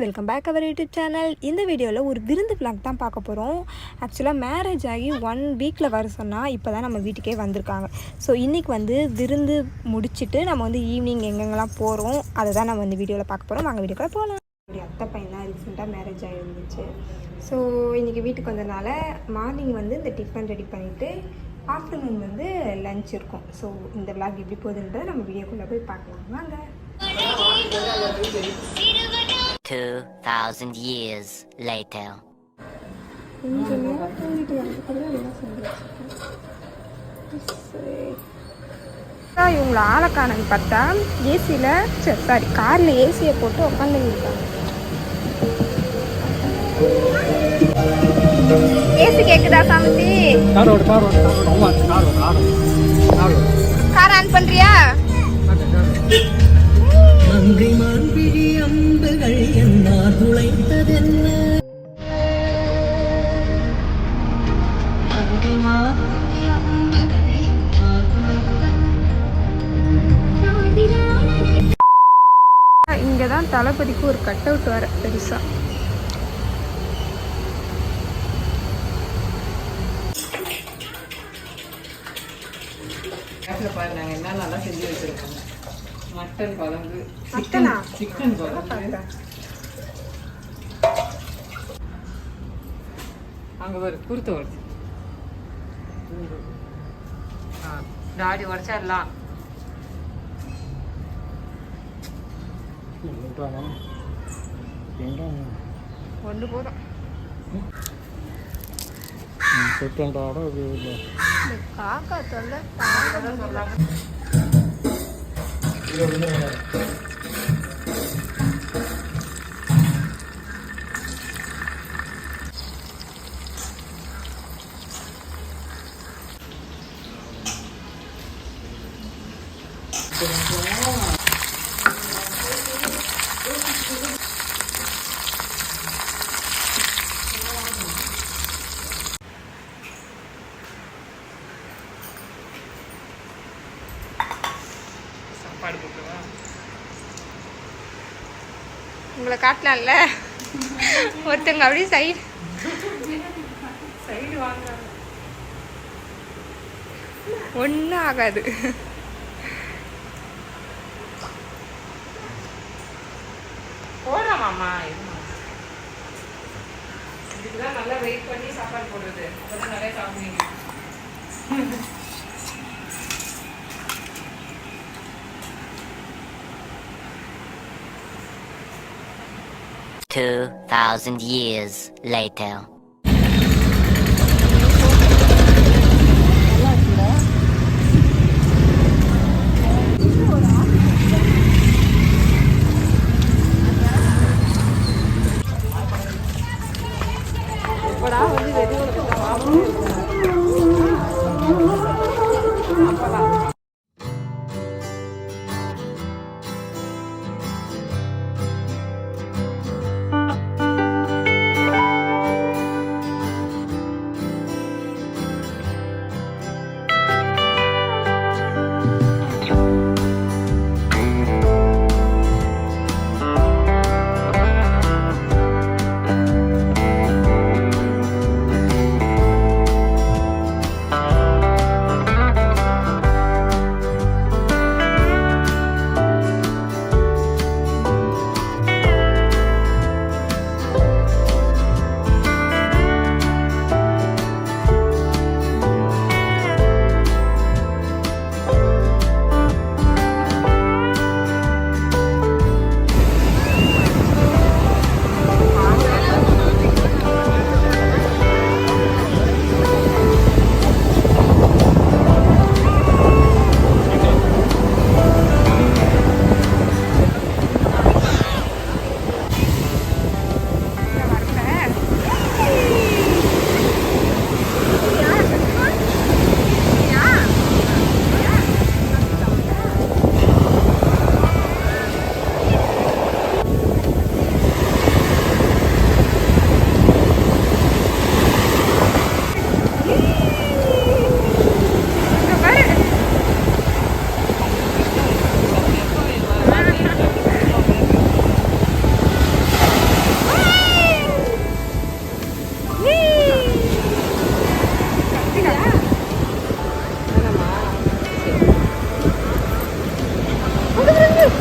Welcome back our YouTube channel இந்த வீடியோவில் ஒரு விருந்து vlog தான் பார்க்க போகிறோம் ஆக்சுவலாக மேரேஜ் ஆகி ஒன் வீக்கில் வர சொன்னால் இப்போ தான் நம்ம வீட்டுக்கே வந்திருக்காங்க. ஸோ இன்றைக்கி வந்து விருந்து முடிச்சுட்டு நம்ம வந்து ஈவினிங் எங்கெங்கெல்லாம் போகிறோம் அதை தான் நம்ம வந்து வீடியோவில் பார்க்க போகிறோம் வாங்க வீடியோக்குள்ளே போகலாம் என்னுடைய அத்தை பையன் தான் ரீசெண்டாக மேரேஜ் ஆகிருந்துச்சு ஸோ இன்றைக்கி வீட்டுக்கு வந்ததுனால மார்னிங் வந்து இந்த டிஃபன் ரெடி பண்ணிவிட்டு ஆஃப்டர்நூன் வந்து லஞ்ச் இருக்கும். ஸோ இந்த vlog எப்படி போகுதுன்றதை நம்ம வீடியோக்குள்ளே போய் பார்க்கலாம். வாங்க. 2,000 years later. கொஞ்சம் நேரம் தூங்கிட்டு வரதுக்குள்ள எல்லாம் செஞ்சு இவங்களை ஆளக்கானங்க பார்த்தா ஏசியில் சரி சாரி காரில் ஏசியை போட்டு இருக்காங்க. ஏசி கேக்குதா சாமி காரோடு காரோடு காரோடு. அம்மா காரோடு காரோடு. காரோடு. கார் ஆன் பண்றியா? மங்கை மான்பிழி அம்புகள் என்னார் துளைத்ததென்ன? மங்கை மான்பிழி அம்புகள் இங்கே தான் தளபதிக்கு ஒரு கட் அவுட் வர பெருசாக பாரு நாங்க என்ன நல்லா செஞ்சு வச்சிருக்கோம். மட்டன் குழம்பு. மட்டனா? சிக்கன் குழம்பு. அங்க ஒரு குருத்த உடச்சு தாடி உடச்சா எல்லாம். ஒன்று போதும். இந்த காக்கா தொல்லை சாப்பாடு போட்டுவா உங்களை காட்டலாம்ல? ஒருத்தங்க அப்படியே சைடு சைடு வாங்குறாங்க. ஒன்றும் ஆகாது. இதுதான் நல்லா வெயிட் பண்ணி சாப்பாடு போடுறது. அப்பதான் நிறைய சாப்பிடுவீங்க. 2,000 years later.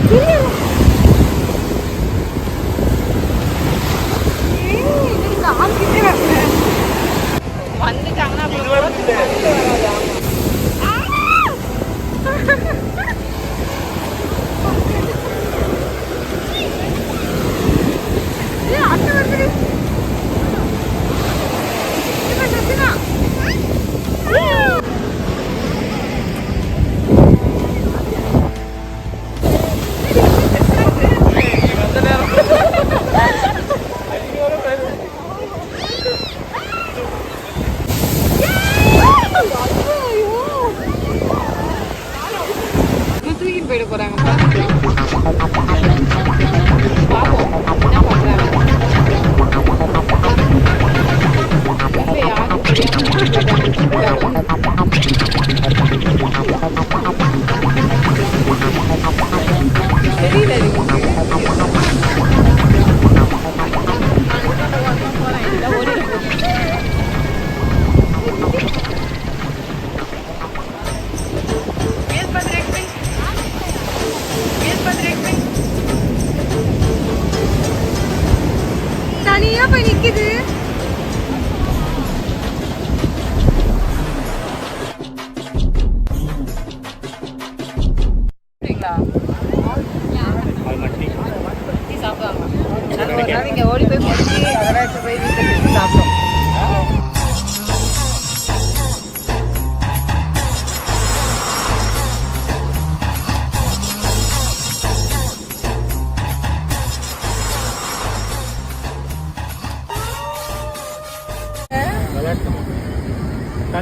Yeah. Hasta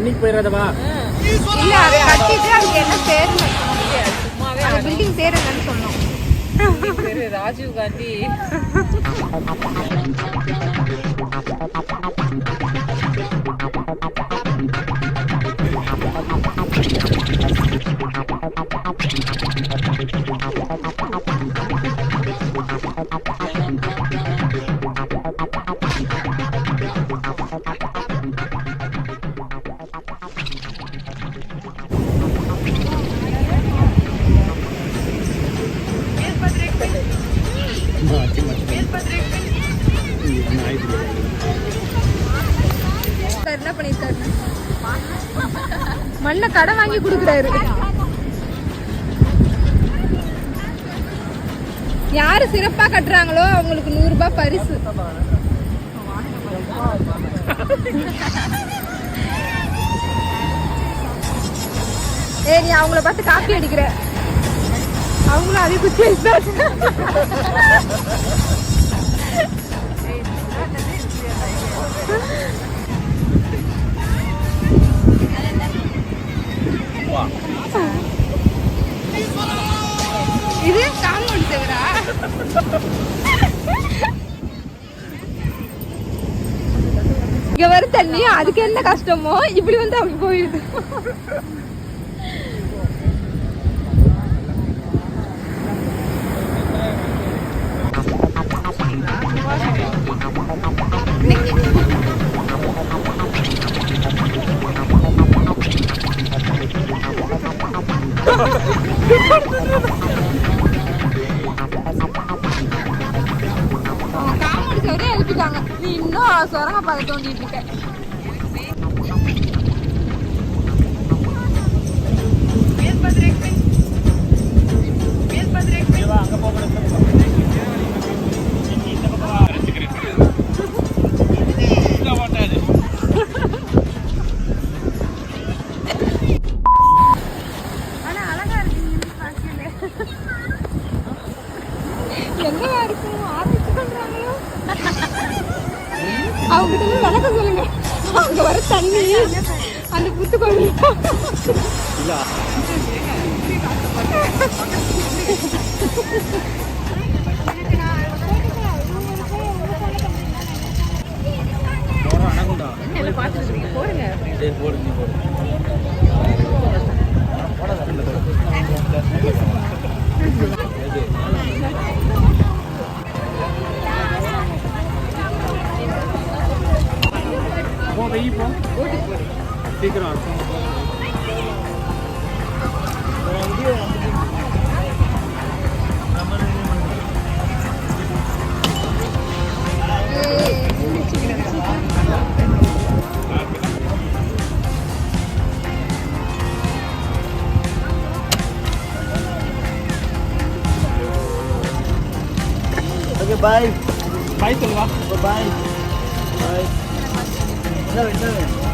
தண்ணிக்கு போயிடாதவா இல்ல அதை கட்டிட்டு அதுக்கு என்ன சேரணும் அந்த பில்டிங் சேருங்கன்னு சொன்னோம் பேரு ராஜீவ் காந்தி. கடன் வாங்கி கொடுக்குறாரு. யாரு சிறப்பா கட்டுறாங்களோ அவங்களுக்கு நூறு ரூபாய் பரிசு. ஏ நீ அவங்கள பார்த்து காப்பி அடிக்கிற. அவங்களும் அதே குச்சி இங்க வர தண்ணி அதுக்கு என்ன கஷ்டமோ? இப்படி வந்து அப்படி போயிடுது. எழுப்பிட்டாங்க நீ இன்னும் சுரங்க பாதை தோண்டிட்டு இருக்க. ஆனா புத்துக்கொழி அனகுண்டா போடு. போ போ figure out Bye. Bye, Bye-bye.